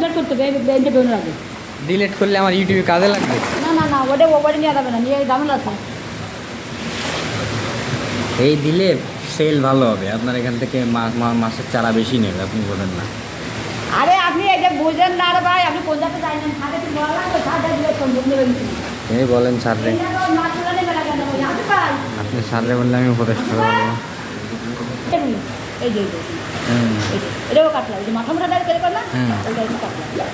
Delete করতে হবে বেঞ্চে বেরোনোর আগে ডিলিট করলে আমার ইউটিউবে কাজে লাগবে? না না না ওটা ওপারে নিয়ে যাবে না নিয়ে ঝামেলা আছে। এই দিলে সেল ভালো হবে আপনার এখান থেকে মা- মা- মাছের চারা বেশি নেবে আপনি বলেন না। আরে আপনি এটা বুঝেন না রে ভাই আপনি কোন জায়গাতে যাই না ছাদে তো বলা লাগবে ছাদে দিলে সম্ভব নেবেন এই বলেন পাই। আপনি স্যাররে বললে আমি উপদেশ করব এই যে এই যে। এই যে, এটাও কাটলাম যে মাথা মোটা ডাল কেটে করলাম ওইটা একটু কাটলাম।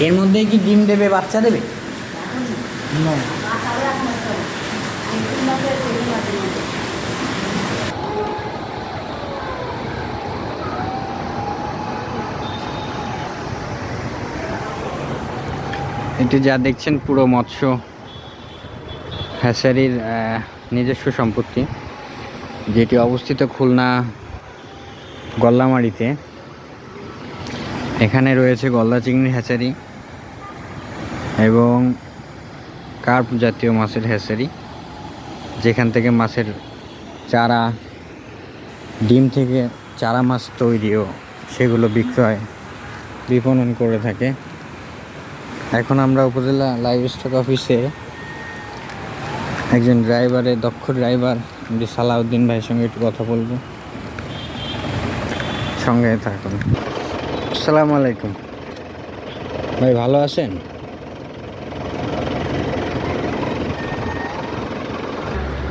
এর মধ্যে কি ডিম দেবে বাচ্চা দেবে? এটি যা দেখছেন পুরো মৎস্য হ্যাচারির আহ, নিজস্ব সম্পত্তি যেটি অবস্থিত খুলনা গল্লামারিতে। এখানে রয়েছে গলদা চিংড়ি হ্যাচারি এবং কার্প জাতীয় মাছের হ্যাচারি, যেখান থেকে মাছের চারা, ডিম থেকে চারা মাছ তৈরিও সেগুলো বিক্রয়, বিপণন করে থাকে। এখন আমরা উপজেলা লাইভ স্টক অফিসে একজন ড্রাইভারের, দক্ষ ড্রাইভার, সালাউদ্দিন ভাইয়ের সঙ্গে একটু কথা বলব। সঙ্গে থাকুন। আসসালামু আলাইকুম। ভাই ভালো আছেন?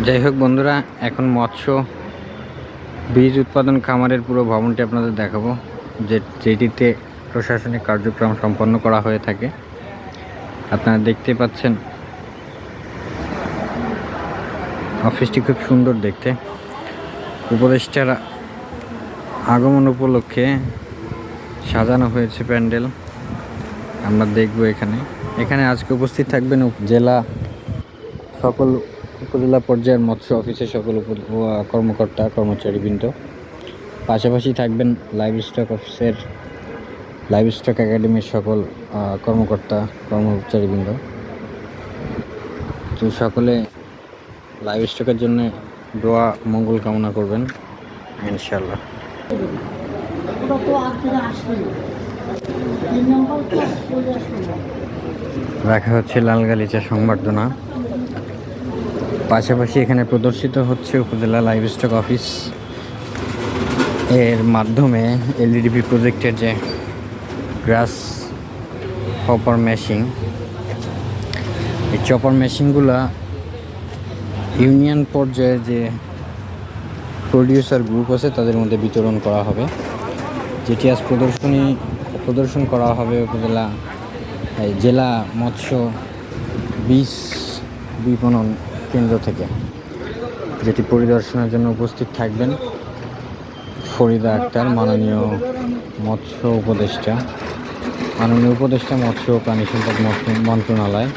যাই হোক বন্ধুরা এখন মৎস্য বীজ উৎপাদন খামারের পুরো ভবনটি আপনাদের দেখাবো যে যেটিতে প্রশাসনিক কার্যক্রম সম্পন্ন করা হয়ে থাকে। আপনারা দেখতে পাচ্ছেন অফিসটি খুব সুন্দর দেখতে। উপদেষ্টার আগমন উপলক্ষে সাজানো হয়েছে প্যান্ডেল। আমরা দেখব এখানে। এখানে আজকে উপস্থিত থাকবেন জেলা সকল উপজেলা পর্যায়ের মৎস্য অফিসের সকল কর্মকর্তা, কর্মচারীবৃন্দ। পাশাপাশি থাকবেন লাইভ স্টক অফিসের, লাইভ স্টক একাডেমির সকল কর্মকর্তা, কর্মচারীবৃন্দ। তো সকলে লাইভ স্টকের জন্য দোয়া, মঙ্গল কামনা করবেন। ইনশাল্লাহ আসবেন রাখা হচ্ছে লাল গালিচা সংবর্ধনা। পাশাপাশি এখানে প্রদর্শিত হচ্ছে উপজেলা লাইভ স্টক অফিস। এর মাধ্যমে এলইডিপি প্রজেক্টের যে গ্রাস হপার মেশিন, এই চপার মেশিনগুলা ইউনিয়ন পর্যায়ে যে প্রডিউসার গ্রুপ আছে, তাদের মধ্যে বিতরণ করা হবে। যেটি আজ প্রদর্শনী, প্রদর্শন করা হবে উপজেলা জেলা মৎস্য বীজ বিপণন কেন্দ্র থেকে, যেটি পরিদর্শনের জন্য উপস্থিত থাকবেন ফরিদা আক্তার, মাননীয় মৎস্য উপদেষ্টা, মাননীয় উপদেষ্টা মৎস্য ও প্রাণী সম্পদ মন্ত্রণালয়।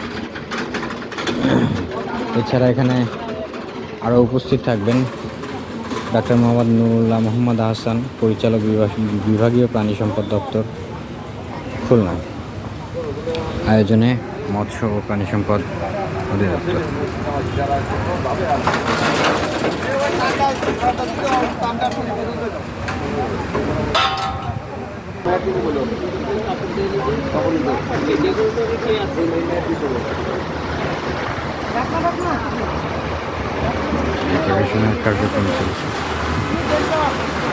এছাড়া এখানে আরও উপস্থিত থাকবেন ডাক্তার মোহাম্মদ নুরুল্লাহ মোহাম্মদ আহসান পরিচালক বিভাগ বিভাগীয় প্রাণী সম্পদ দপ্তর, খুলনা। আয়োজনে মৎস্য ও প্রাণী সম্পদ অধিদপ্তর। গবেষণার কার্যক্রম চলছে।